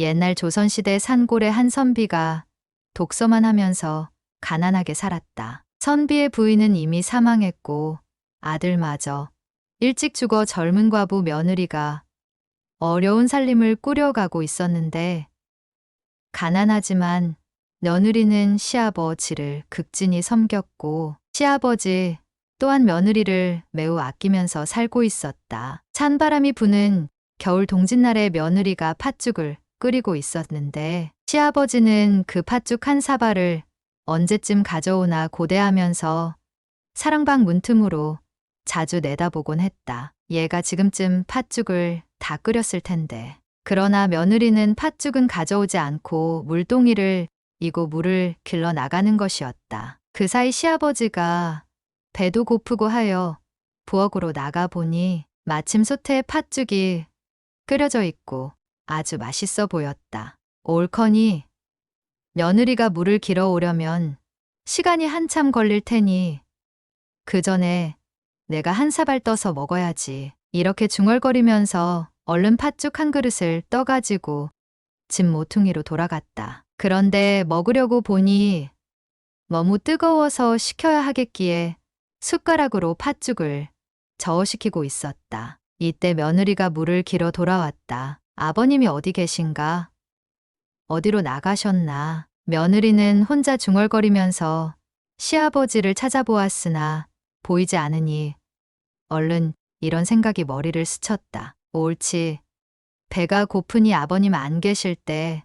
옛날 조선시대 산골의 한 선비가 독서만 하면서 가난하게 살았다. 선비의 부인은 이미 사망했고 아들마저 일찍 죽어 젊은 과부 며느리가 어려운 살림을 꾸려가고 있었는데 가난하지만 며느리는 시아버지를 극진히 섬겼고 시아버지 또한 며느리를 매우 아끼면서 살고 있었다. 찬바람이 부는 겨울 동짓날에 며느리가 팥죽을 끓이고 있었는데 시아버지는 그 팥죽 한 사발을 언제쯤 가져오나 고대하면서 사랑방 문틈으로 자주 내다보곤 했다. 얘가 지금쯤 팥죽을 다 끓였을 텐데. 그러나 며느리는 팥죽은 가져오지 않고 물동이를 이고 물을 길러 나가는 것이었다. 그 사이 시아버지가 배도 고프고 하여 부엌으로 나가 보니 마침 솥에 팥죽이 끓여져 있고 아주 맛있어 보였다. 옳거니 며느리가 물을 길어 오려면 시간이 한참 걸릴 테니 그 전에 내가 한 사발 떠서 먹어야지. 이렇게 중얼거리면서 얼른 팥죽 한 그릇을 떠가지고 집 모퉁이로 돌아갔다. 그런데 먹으려고 보니 너무 뜨거워서 식혀야 하겠기에 숟가락으로 팥죽을 저어시키고 있었다. 이때 며느리가 물을 길어 돌아왔다. 아버님이 어디 계신가? 어디로 나가셨나? 며느리는 혼자 중얼거리면서 시아버지를 찾아보았으나 보이지 않으니 얼른 이런 생각이 머리를 스쳤다. 옳지. 배가 고프니 아버님 안 계실 때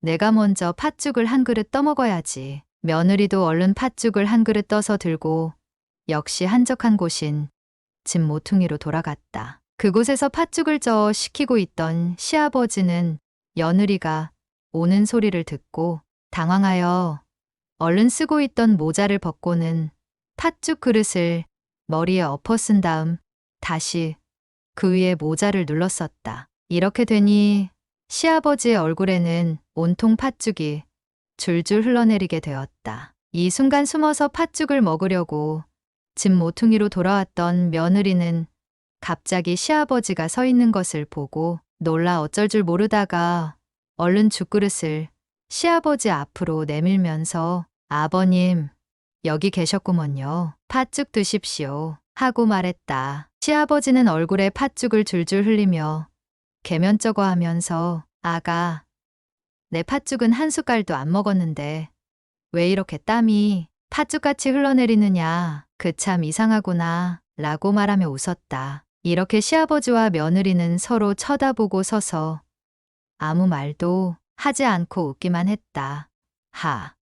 내가 먼저 팥죽을 한 그릇 떠먹어야지. 며느리도 얼른 팥죽을 한 그릇 떠서 들고 역시 한적한 곳인 집 모퉁이로 돌아갔다. 그곳에서 팥죽을 저어 식히고 있던 시아버지는 며느리가 오는 소리를 듣고 당황하여 얼른 쓰고 있던 모자를 벗고는 팥죽 그릇을 머리에 엎어 쓴 다음 다시 그 위에 모자를 눌렀었다. 이렇게 되니 시아버지의 얼굴에는 온통 팥죽이 줄줄 흘러내리게 되었다. 이 순간 숨어서 팥죽을 먹으려고 집 모퉁이로 돌아왔던 며느리는 갑자기 시아버지가 서 있는 것을 보고 놀라 어쩔 줄 모르다가 얼른 죽그릇을 시아버지 앞으로 내밀면서 아버님, 여기 계셨구먼요. 팥죽 드십시오. 하고 말했다. 시아버지는 얼굴에 팥죽을 줄줄 흘리며 개면쩍어 하면서 아가, 내 팥죽은 한 숟갈도 안 먹었는데 왜 이렇게 땀이 팥죽같이 흘러내리느냐. 그 참 이상하구나. 라고 말하며 웃었다. 이렇게 시아버지와 며느리는 서로 쳐다보고 서서 아무 말도 하지 않고 웃기만 했다. 하.